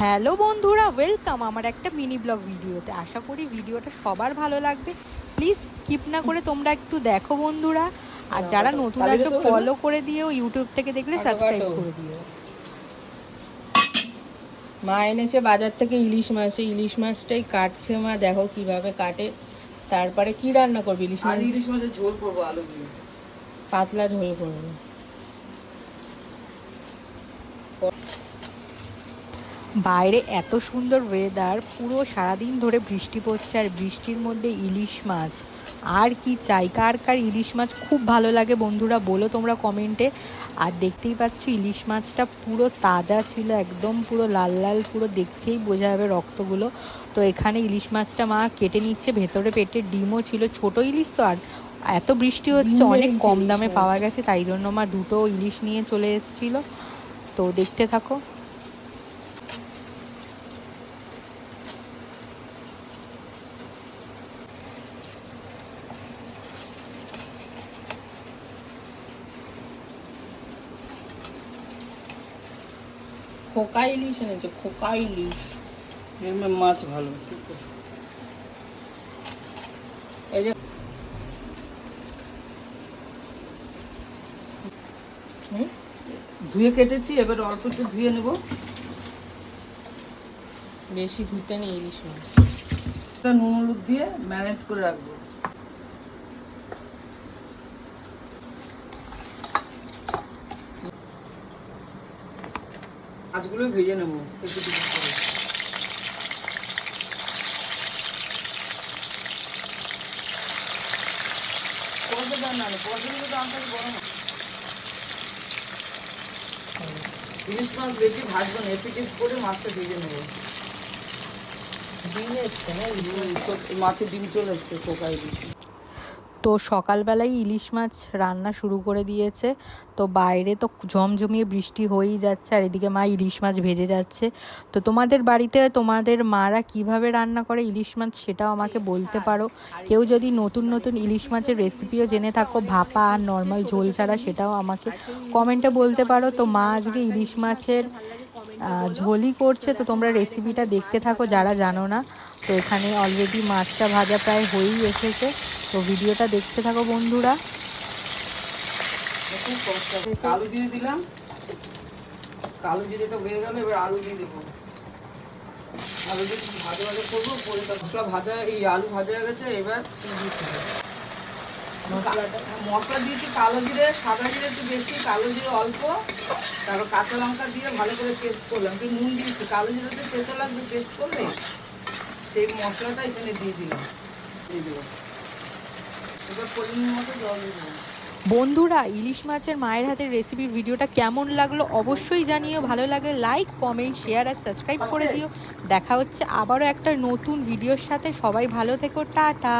Hello বন্ধুরা welcome আমার একটা মিনি ব্লগ ভিডিওতে আশা করি ভিডিওটা সবার ভালো লাগবে। প্লিজ স্কিপ না করে তোমরা একটু দেখো বন্ধুরা। আর যারা নতুন আছো ফলো করে দিও ইউটিউব থেকে দেখলে সাবস্ক্রাইব করে দিও। মা এনেছে বাজার থেকে ইলিশ মাছ। ইলিশ মাছটাই কাটছে মা দেখো কীভাবে কাটে। তারপরে কি রান্না করবি ইলিশ মাছ? ইলিশ মাছের ঝোল করব আলু দিয়ে। পাতলা ঝোল করব। বাইরে এত সুন্দর ওয়েদার পুরো সারাদিন ধরে বৃষ্টি পড়ছে আর বৃষ্টির মধ্যে ইলিশ মাছ। আর কি চাই? কার কার ইলিশ মাছ খুব ভালো লাগে বন্ধুরা বলো তোমরা কমেন্টে আর দেখতেই পাচ্ছ ইলিশ মাছটা পুরো তাজা ছিল একদম পুরো লাল লাল পুরো দেখতেই বোঝা যাবে রক্তগুলো। তো এখানে ইলিশ মাছটা মা কেটে নিচ্ছে ভেতরে পেটে ডিমও ছিল ছোট ইলিশ তো আর এত বৃষ্টি হচ্ছে অনেক কম দামে পাওয়া গেছে তাই জন্য মা দুটো ইলিশ নিয়ে চলে এসেছিল। তো দেখতে থাকো। খোকা ইলিশ এনেছে খোকা ইলিশ মাছ ভালো। এই যে ধুয়ে কেটেছি এবার অল্প একটু ধুয়ে নেব। বেশি ধুতে নেই ইলিশ মাছ। নুন হলুদ দিয়ে ম্যারিনেট করে রাখব। মাছগুলো ভেজে নেব। একটু না বড় না ইলিশ মাছ বেশি করে মাছটা ভেজে নেব। মাছের ডিম চলে এসছে পোকা ইলিশ তো সকালবেলায় ইলিশ মাছ রান্না শুরু করে দিয়েছে। তো বাইরে তো ঝমঝমিয়ে বৃষ্টি হয়েই যাচ্ছে আর এদিকে মা ইলিশ মাছ ভেজে যাচ্ছে। তো তোমাদের বাড়িতে, তোমাদের মারা কীভাবে রান্না করে ইলিশ মাছ সেটাও আমাকে বলতে পারো। কেউ যদি নতুন নতুন ইলিশ মাছের রেসিপিও জেনে থাকো, ভাপা আর নর্মাল ঝোল ছাড়া সেটাও আমাকে কমেন্টে বলতে পারো। তো মা আজকে ইলিশ মাছের ঝোলই করছে, তো তোমরা রেসিপিটা দেখতে থাকো, যারা জানো না। তো এখানে অলরেডি মাছটা ভাজা প্রায় হয়েই এসেছে। তো ভিডিওটা দেখতে থাকো বন্ধুরা। দিলাম। কালো এবার আলু দিয়ে দেবো। আলু দিয়ে ভাজা ভাজা করব ভাজা, এই আলু ভাজা হয়ে গেছে, এবার মশলা দিয়েছি কালো জিরে সাদা জিরে একটু বেশি কালো জিরে অল্প তারপর কাঁচা লঙ্কা দিয়ে ভালো করে পেস্ট করলাম। একটু নুন দিয়েছি কালো জিরেতে পেঁচো লাগবে পেস্ট করলে সেই মশলাটা এখানে দিয়ে দিলাম। দিয়ে দিলাম। এবার পরিমাণ মতো জল দিয়ে দেবো বন্ধুরা ইলিশ মাছের মায়ের হাতের রেসিপির ভিডিওটা কেমন লাগল অবশ্যই জানিও। ভালো লাগে লাইক কমেন্ট শেয়ার আর সাবস্ক্রাইব করে দিও। দেখা হচ্ছে আবারও একটা নতুন ভিডিওর সাথে। সবাই ভালো থেকো টাটা।